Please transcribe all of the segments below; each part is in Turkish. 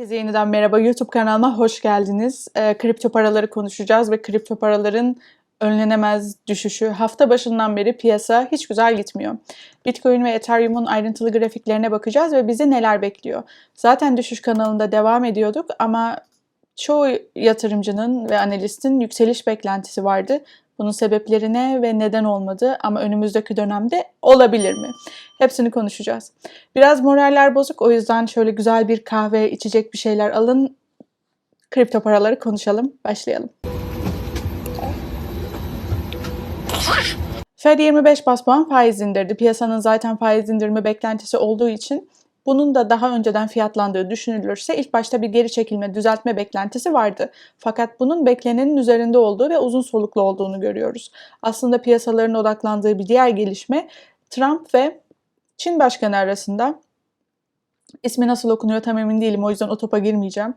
Herkese yeniden merhaba. YouTube kanalıma hoş geldiniz. Ee, kripto paraları konuşacağız ve kripto paraların önlenemez düşüşü. Hafta başından beri piyasa hiç güzel gitmiyor. Bitcoin ve Ethereum'un ayrıntılı grafiklerine bakacağız ve bizi neler bekliyor. Zaten düşüş kanalında devam ediyorduk ama çoğu yatırımcının ve analistin yükseliş beklentisi vardı. Bunun sebepleri ne ve neden olmadı ama önümüzdeki dönemde olabilir mi? Hepsini konuşacağız. Biraz moraller bozuk o yüzden şöyle güzel bir kahve, içecek bir şeyler alın. Kripto paraları konuşalım. Başlayalım. Fed 25 bas puan faiz indirdi. Piyasanın zaten faiz indirme beklentisi olduğu için bunun da daha önceden fiyatlandığı düşünülürse ilk başta bir geri çekilme, düzeltme beklentisi vardı. Fakat bunun beklenenin üzerinde olduğu ve uzun soluklu olduğunu görüyoruz. Aslında piyasaların odaklandığı bir diğer gelişme Trump ve Çin Başkanı arasında ismi nasıl okunuyor tam emin değilim o yüzden o topa girmeyeceğim.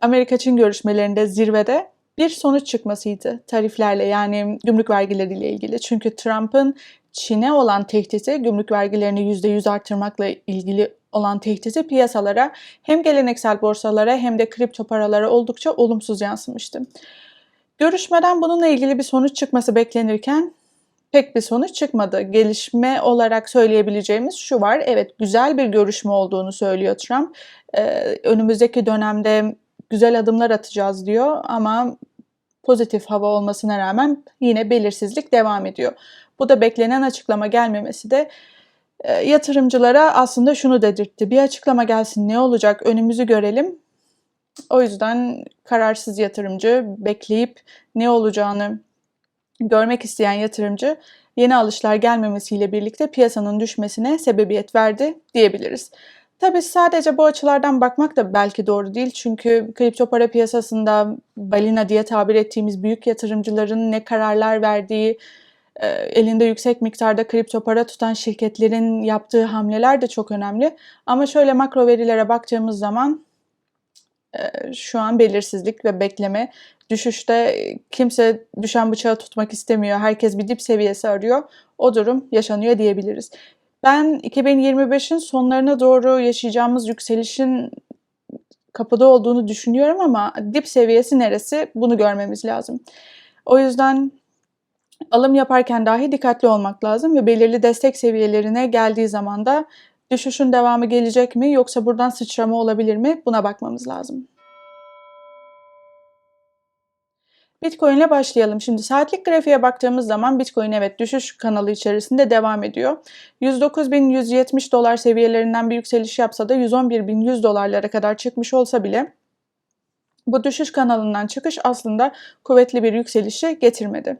Amerika-Çin görüşmelerinde zirvede bir sonuç çıkmasıydı tariflerle yani gümrük vergileriyle ilgili. Çünkü Trump'ın Çin'e olan tehdidi, gümrük vergilerini %100 artırmakla ilgili olan tehdidi piyasalara hem geleneksel borsalara hem de kripto paralara oldukça olumsuz yansımıştı. Görüşmeden bununla ilgili bir sonuç çıkması beklenirken pek bir sonuç çıkmadı. Gelişme olarak söyleyebileceğimiz şu var. Evet güzel bir görüşme olduğunu söylüyor Trump. Ee, önümüzdeki dönemde güzel adımlar atacağız diyor ama pozitif hava olmasına rağmen yine belirsizlik devam ediyor. Bu da beklenen açıklama gelmemesi de e, yatırımcılara aslında şunu dedirtti. Bir açıklama gelsin ne olacak önümüzü görelim. O yüzden kararsız yatırımcı bekleyip ne olacağını görmek isteyen yatırımcı yeni alışlar gelmemesiyle birlikte piyasanın düşmesine sebebiyet verdi diyebiliriz. Tabii sadece bu açılardan bakmak da belki doğru değil. Çünkü kripto para piyasasında balina diye tabir ettiğimiz büyük yatırımcıların ne kararlar verdiği, e, elinde yüksek miktarda kripto para tutan şirketlerin yaptığı hamleler de çok önemli. Ama şöyle makro verilere baktığımız zaman e, şu an belirsizlik ve bekleme. Düşüşte kimse düşen bıçağı tutmak istemiyor. Herkes bir dip seviyesi arıyor. O durum yaşanıyor diyebiliriz. Ben 2025'in sonlarına doğru yaşayacağımız yükselişin kapıda olduğunu düşünüyorum ama dip seviyesi neresi bunu görmemiz lazım. O yüzden alım yaparken dahi dikkatli olmak lazım ve belirli destek seviyelerine geldiği zaman da düşüşün devamı gelecek mi yoksa buradan sıçrama olabilir mi buna bakmamız lazım. Bitcoin ile başlayalım. Şimdi saatlik grafiğe baktığımız zaman Bitcoin evet düşüş kanalı içerisinde devam ediyor. 109.170 dolar seviyelerinden bir yükseliş yapsa da 111.100 dolarlara kadar çıkmış olsa bile bu düşüş kanalından çıkış aslında kuvvetli bir yükselişi getirmedi.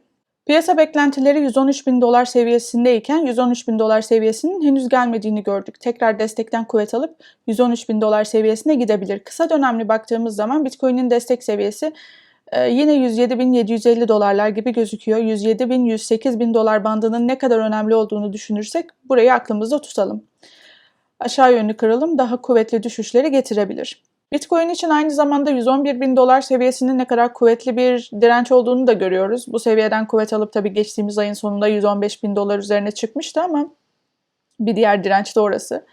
Piyasa beklentileri 113 bin dolar seviyesindeyken 113 bin dolar seviyesinin henüz gelmediğini gördük. Tekrar destekten kuvvet alıp 113 bin dolar seviyesine gidebilir. Kısa dönemli baktığımız zaman Bitcoin'in destek seviyesi e, yine 107.750 dolarlar gibi gözüküyor. 107.000-108.000 dolar bandının ne kadar önemli olduğunu düşünürsek burayı aklımızda tutalım. Aşağı yönlü kırılım daha kuvvetli düşüşleri getirebilir. Bitcoin için aynı zamanda 111 bin dolar seviyesinin ne kadar kuvvetli bir direnç olduğunu da görüyoruz. Bu seviyeden kuvvet alıp tabii geçtiğimiz ayın sonunda 115 bin dolar üzerine çıkmıştı ama bir diğer direnç de orası.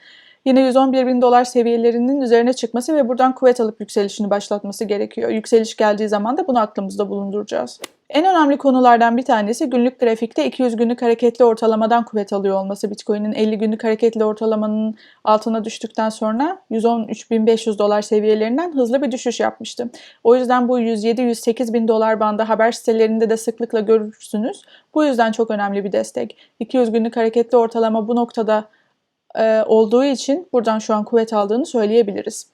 Yine 111 bin dolar seviyelerinin üzerine çıkması ve buradan kuvvet alıp yükselişini başlatması gerekiyor. Yükseliş geldiği zaman da bunu aklımızda bulunduracağız. En önemli konulardan bir tanesi günlük grafikte 200 günlük hareketli ortalamadan kuvvet alıyor olması. Bitcoin'in 50 günlük hareketli ortalamanın altına düştükten sonra 113.500 dolar seviyelerinden hızlı bir düşüş yapmıştı. O yüzden bu 107-108 bin dolar bandı haber sitelerinde de sıklıkla görürsünüz. Bu yüzden çok önemli bir destek. 200 günlük hareketli ortalama bu noktada e, olduğu için buradan şu an kuvvet aldığını söyleyebiliriz.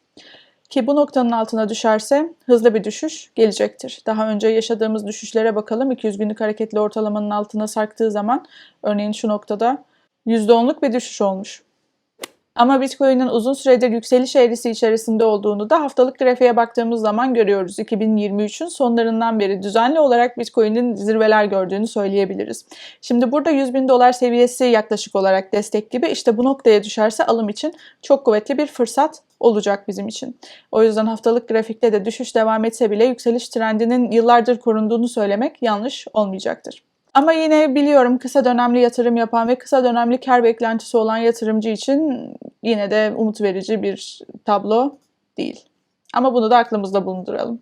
Ki bu noktanın altına düşerse hızlı bir düşüş gelecektir. Daha önce yaşadığımız düşüşlere bakalım. 200 günlük hareketli ortalamanın altına sarktığı zaman örneğin şu noktada %10'luk bir düşüş olmuş. Ama Bitcoin'in uzun süredir yükseliş eğrisi içerisinde olduğunu da haftalık grafiğe baktığımız zaman görüyoruz. 2023'ün sonlarından beri düzenli olarak Bitcoin'in zirveler gördüğünü söyleyebiliriz. Şimdi burada 100 bin dolar seviyesi yaklaşık olarak destek gibi işte bu noktaya düşerse alım için çok kuvvetli bir fırsat olacak bizim için. O yüzden haftalık grafikte de düşüş devam etse bile yükseliş trendinin yıllardır korunduğunu söylemek yanlış olmayacaktır. Ama yine biliyorum kısa dönemli yatırım yapan ve kısa dönemli kar beklentisi olan yatırımcı için yine de umut verici bir tablo değil. Ama bunu da aklımızda bulunduralım.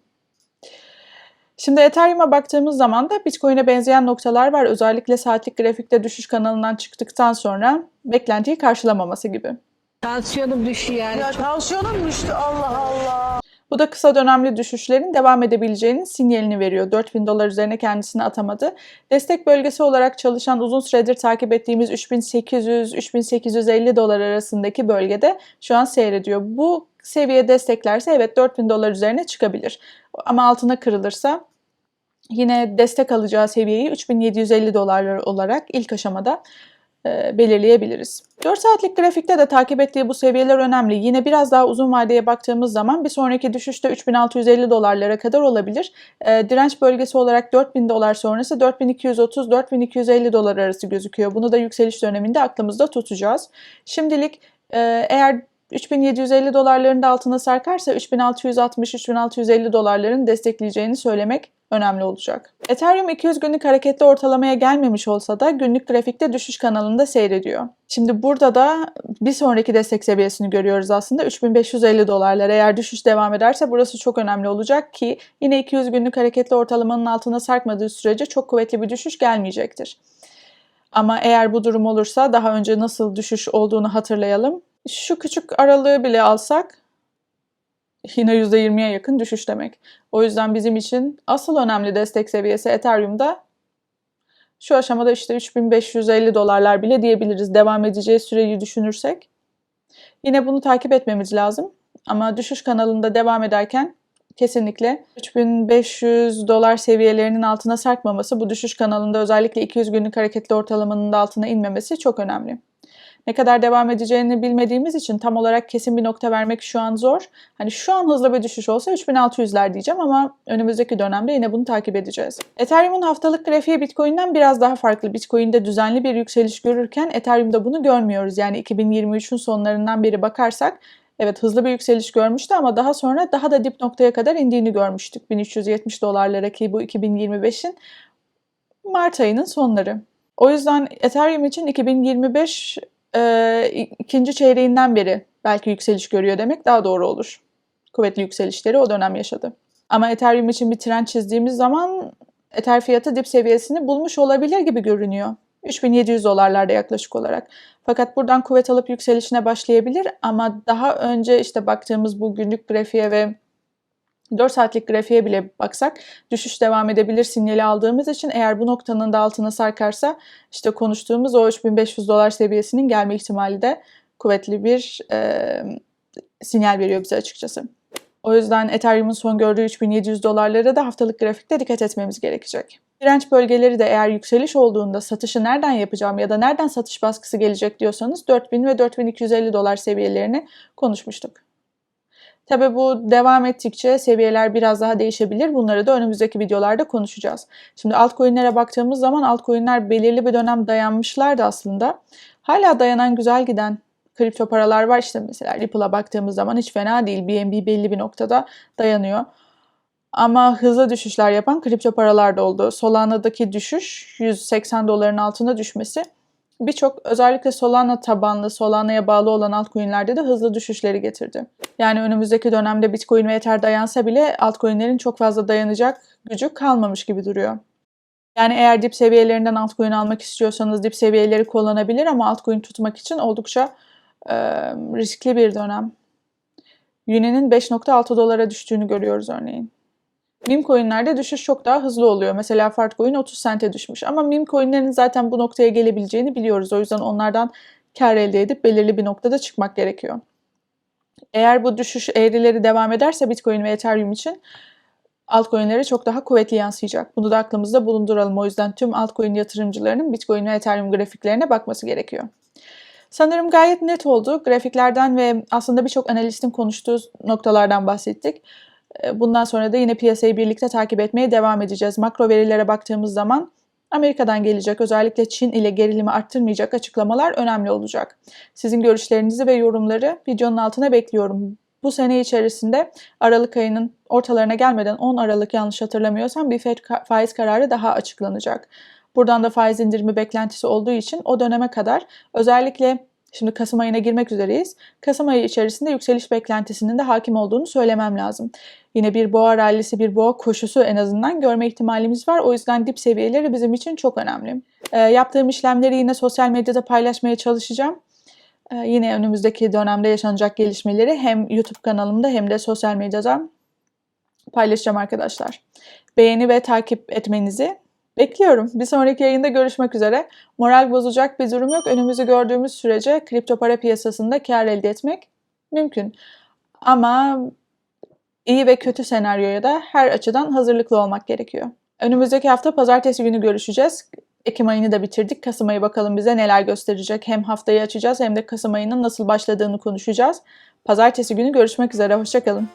Şimdi Ethereum'a baktığımız zaman da Bitcoin'e benzeyen noktalar var. Özellikle saatlik grafikte düşüş kanalından çıktıktan sonra beklentiyi karşılamaması gibi. Tansiyonum düştü yani. Ya tansiyonum düştü Allah Allah. Bu da kısa dönemli düşüşlerin devam edebileceğinin sinyalini veriyor. 4000 dolar üzerine kendisini atamadı. Destek bölgesi olarak çalışan uzun süredir takip ettiğimiz 3800-3850 dolar arasındaki bölgede şu an seyrediyor. Bu seviye desteklerse evet 4000 dolar üzerine çıkabilir. Ama altına kırılırsa yine destek alacağı seviyeyi 3750 dolarlar olarak ilk aşamada belirleyebiliriz. 4 saatlik grafikte de takip ettiği bu seviyeler önemli. Yine biraz daha uzun vadeye baktığımız zaman bir sonraki düşüşte 3650 dolarlara kadar olabilir. E, direnç bölgesi olarak 4000 dolar sonrası 4230-4250 dolar arası gözüküyor. Bunu da yükseliş döneminde aklımızda tutacağız. Şimdilik e, eğer 3750 dolarların altına sarkarsa 3660-3650 dolarların destekleyeceğini söylemek önemli olacak. Ethereum 200 günlük hareketli ortalamaya gelmemiş olsa da günlük grafikte düşüş kanalında seyrediyor. Şimdi burada da bir sonraki destek seviyesini görüyoruz aslında 3550 dolarlar. Eğer düşüş devam ederse burası çok önemli olacak ki yine 200 günlük hareketli ortalamanın altına sarkmadığı sürece çok kuvvetli bir düşüş gelmeyecektir. Ama eğer bu durum olursa daha önce nasıl düşüş olduğunu hatırlayalım. Şu küçük aralığı bile alsak yine %20'ye yakın düşüş demek. O yüzden bizim için asıl önemli destek seviyesi Ethereum'da şu aşamada işte 3550 dolarlar bile diyebiliriz devam edeceği süreyi düşünürsek. Yine bunu takip etmemiz lazım. Ama düşüş kanalında devam ederken kesinlikle 3500 dolar seviyelerinin altına sarkmaması, bu düşüş kanalında özellikle 200 günlük hareketli ortalamanın da altına inmemesi çok önemli. Ne kadar devam edeceğini bilmediğimiz için tam olarak kesin bir nokta vermek şu an zor. Hani şu an hızlı bir düşüş olsa 3600'ler diyeceğim ama önümüzdeki dönemde yine bunu takip edeceğiz. Ethereum'un haftalık grafiği Bitcoin'den biraz daha farklı. Bitcoin'de düzenli bir yükseliş görürken Ethereum'da bunu görmüyoruz. Yani 2023'ün sonlarından beri bakarsak Evet hızlı bir yükseliş görmüştü ama daha sonra daha da dip noktaya kadar indiğini görmüştük. 1370 dolarlara ki bu 2025'in Mart ayının sonları. O yüzden Ethereum için 2025 e, ikinci çeyreğinden beri belki yükseliş görüyor demek daha doğru olur. Kuvvetli yükselişleri o dönem yaşadı. Ama Ethereum için bir trend çizdiğimiz zaman Ether fiyatı dip seviyesini bulmuş olabilir gibi görünüyor. 3700 dolarlarda yaklaşık olarak. Fakat buradan kuvvet alıp yükselişine başlayabilir ama daha önce işte baktığımız bu günlük grafiğe ve 4 saatlik grafiğe bile baksak düşüş devam edebilir sinyali aldığımız için eğer bu noktanın da altına sarkarsa işte konuştuğumuz o 3500 dolar seviyesinin gelme ihtimali de kuvvetli bir e, sinyal veriyor bize açıkçası. O yüzden Ethereum'un son gördüğü 3700 dolarlara da haftalık grafikte dikkat etmemiz gerekecek. Direnç bölgeleri de eğer yükseliş olduğunda satışı nereden yapacağım ya da nereden satış baskısı gelecek diyorsanız 4000 ve 4250 dolar seviyelerini konuşmuştuk. Tabi bu devam ettikçe seviyeler biraz daha değişebilir. Bunları da önümüzdeki videolarda konuşacağız. Şimdi altcoin'lere baktığımız zaman altcoin'ler belirli bir dönem dayanmışlardı aslında. Hala dayanan güzel giden kripto paralar var. İşte mesela Ripple'a baktığımız zaman hiç fena değil. BNB belli bir noktada dayanıyor. Ama hızlı düşüşler yapan kripto paralar da oldu. Solana'daki düşüş 180 doların altına düşmesi birçok özellikle Solana tabanlı, Solana'ya bağlı olan altcoin'lerde de hızlı düşüşleri getirdi. Yani önümüzdeki dönemde Bitcoin ve Ether dayansa bile altcoin'lerin çok fazla dayanacak gücü kalmamış gibi duruyor. Yani eğer dip seviyelerinden altcoin almak istiyorsanız dip seviyeleri kullanabilir ama altcoin tutmak için oldukça e, riskli bir dönem. Uni'nin 5.6 dolara düştüğünü görüyoruz örneğin. Meme coinlerde düşüş çok daha hızlı oluyor. Mesela Fartcoin 30 sente düşmüş. Ama meme coinlerin zaten bu noktaya gelebileceğini biliyoruz. O yüzden onlardan kar elde edip belirli bir noktada çıkmak gerekiyor. Eğer bu düşüş eğrileri devam ederse Bitcoin ve Ethereum için altcoin'lere çok daha kuvvetli yansıyacak. Bunu da aklımızda bulunduralım. O yüzden tüm altcoin yatırımcılarının Bitcoin ve Ethereum grafiklerine bakması gerekiyor. Sanırım gayet net oldu. Grafiklerden ve aslında birçok analistin konuştuğu noktalardan bahsettik. Bundan sonra da yine piyasayı birlikte takip etmeye devam edeceğiz. Makro verilere baktığımız zaman Amerika'dan gelecek özellikle Çin ile gerilimi arttırmayacak açıklamalar önemli olacak. Sizin görüşlerinizi ve yorumları videonun altına bekliyorum. Bu sene içerisinde Aralık ayının ortalarına gelmeden 10 Aralık yanlış hatırlamıyorsam bir FED faiz kararı daha açıklanacak. Buradan da faiz indirimi beklentisi olduğu için o döneme kadar özellikle Şimdi Kasım ayına girmek üzereyiz. Kasım ayı içerisinde yükseliş beklentisinin de hakim olduğunu söylemem lazım. Yine bir boğa rallisi, bir boğa koşusu en azından görme ihtimalimiz var. O yüzden dip seviyeleri bizim için çok önemli. Ee, yaptığım işlemleri yine sosyal medyada paylaşmaya çalışacağım. Ee, yine önümüzdeki dönemde yaşanacak gelişmeleri hem YouTube kanalımda hem de sosyal medyada paylaşacağım arkadaşlar. Beğeni ve takip etmenizi bekliyorum. Bir sonraki yayında görüşmek üzere. Moral bozacak bir durum yok. Önümüzü gördüğümüz sürece kripto para piyasasında kar elde etmek mümkün. Ama iyi ve kötü senaryoya da her açıdan hazırlıklı olmak gerekiyor. Önümüzdeki hafta pazartesi günü görüşeceğiz. Ekim ayını da bitirdik. Kasım ayı bakalım bize neler gösterecek. Hem haftayı açacağız hem de Kasım ayının nasıl başladığını konuşacağız. Pazartesi günü görüşmek üzere. Hoşçakalın.